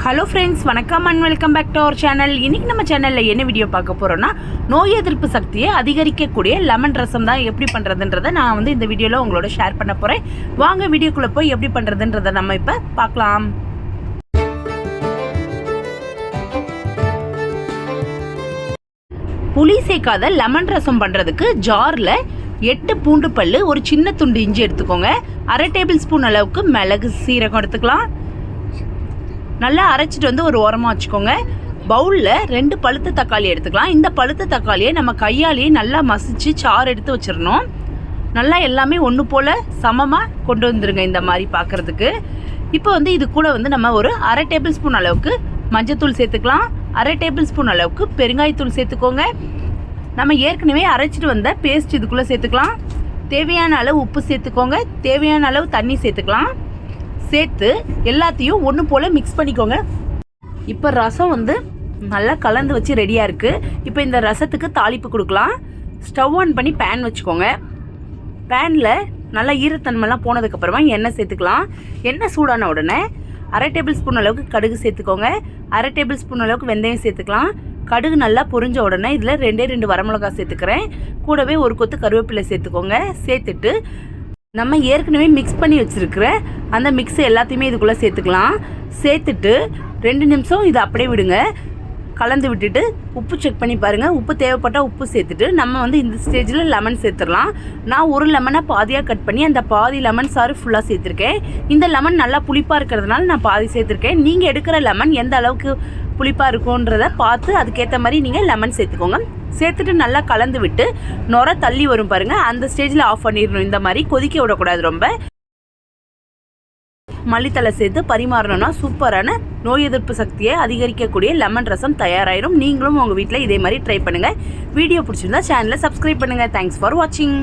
Hello friends வணக்கம் and welcome back to our channel இன்னைக்கு நம்ம சேனலில் என்ன வீடியோ பார்க்க போகிறோன்னா நோய் எதிர்ப்பு சக்தியை அதிகரிக்கக்கூடிய லெமன் ரசம் தான் எப்படி பண்ணுறதுன்றதை நான் வந்து இந்த வீடியோவில் உங்களோட ஷேர் பண்ண போகிறேன் வாங்க வீடியோக்குள்ளே போய் எப்படி பண்ணுறதுன்றதை நம்ம இப்போ பார்க்கலாம். புளி சேர்க்காத லெமன் ரசம் பண்ணுறதுக்கு ஜாரில் எட்டு பூண்டு பல்லு ஒரு சின்ன துண்டு இஞ்சி எடுத்துக்கோங்க. அரை டேபிள் ஸ்பூன் அளவுக்கு மிளகு சீரகம் எடுத்துக்கலாம். நல்லா அரைச்சிட்டு வந்து ஒரு ஓரமாக வச்சுக்கோங்க. பவுலில் ரெண்டு பழுத்த தக்காளி எடுத்துக்கலாம். இந்த பழுத்த தக்காளியை நம்ம கையாலேயே நல்லா மசிச்சு சாறு எடுத்து வச்சிடணும். நல்லா எல்லாமே ஒன்று போல் சமமாக கொண்டு வந்துருங்க இந்த மாதிரி பார்க்குறதுக்கு இப்போ வந்து இது கூட வந்து நம்ம ஒரு அரை டேபிள் ஸ்பூன் அளவுக்கு மஞ்சத்தூள் சேர்த்துக்கலாம். அரை டேபிள் ஸ்பூன் அளவுக்கு பெருங்காயத்தூள் சேர்த்துக்கோங்க. நம்ம ஏற்கனவே அரைச்சிட்டு வந்த பேஸ்ட் இதுக்குள்ளே சேர்த்துக்கலாம். தேவையான அளவு உப்பு சேர்த்துக்கோங்க. தேவையான அளவு தண்ணி சேர்த்துக்கலாம். சேர்த்து எல்லாத்தையும் ஒன்று போல் மிக்ஸ் பண்ணிக்கோங்க. இப்போ ரசம் வந்து நல்லா கலந்து வச்சு ரெடியாக இருக்குது இப்போ இந்த ரசத்துக்கு தாளிப்பு கொடுக்கலாம். ஸ்டவ் ஆன் பண்ணி பேன் வச்சுக்கோங்க. பேனில் நல்லா ஈரத்தன்மைலாம் போனதுக்கப்புறமா எண்ணெய் சேர்த்துக்கலாம். எண்ணெய் சூடான உடனே அரை டேபிள் ஸ்பூன் அளவுக்கு கடுகு சேர்த்துக்கோங்க. அரை டேபிள் ஸ்பூன் அளவுக்கு வெந்தயம் சேர்த்துக்கலாம். கடுகு நல்லா பொரிஞ்ச உடனே இதில் ரெண்டே ரெண்டு வரமிளகாய் சேர்த்துக்கிறேன். கூடவே ஒரு கொத்து கருவேப்பிலை சேர்த்துக்கோங்க. சேர்த்துட்டு நம்ம ஏற்கனவே மிக்ஸ் பண்ணி வச்சுருக்கிற அந்த மிக்ஸ் எல்லாத்தையுமே இதுக்குள்ளே சேர்த்துக்கலாம். சேர்த்துட்டு ரெண்டு நிமிஷம் இதை அப்படியே விடுங்க. கலந்து விட்டுட்டு உப்பு செக் பண்ணி பாருங்கள் உப்பு தேவைப்பட்டால் உப்பு சேர்த்துட்டு நம்ம வந்து இந்த ஸ்டேஜில் லெமன் சேர்த்துடலாம். நான் ஒரு லெமனை பாதியாக கட் பண்ணி அந்த பாதி லெமன் சாறு ஃபுல்லாக சேர்த்துருக்கேன். இந்த லெமன் நல்லா புளிப்பாக இருக்கிறதுனால நான் பாதி சேர்த்துருக்கேன். நீங்கள் எடுக்கிற லெமன் எந்த அளவுக்கு புளிப்பாக இருக்குன்றத பார்த்து அதுக்கேற்ற மாதிரி நீங்கள் லெமன் சேர்த்துக்கோங்க. சேர்த்துட்டு நல்லா கலந்து விட்டு நொர தள்ளி வரும் பாருங்கள் அந்த ஸ்டேஜில் ஆஃப் பண்ணிடணும். இந்த மாதிரி கொதிக்க விடக்கூடாது ரொம்ப. மல்லித்தலை சேர்த்து பரிமாறணும்னா சூப்பரான நோய் எதிர்ப்பு சக்தியை அதிகரிக்கக்கூடிய லெமன் ரசம் தயாராயிரும். நீங்களும் உங்கள் வீட்டில் இதே மாதிரி ட்ரை பண்ணுங்கள் வீடியோ பிடிச்சிருந்தா சேனலை சப்ஸ்கிரைப் பண்ணுங்கள் தேங்க்ஸ் ஃபார் வாட்சிங்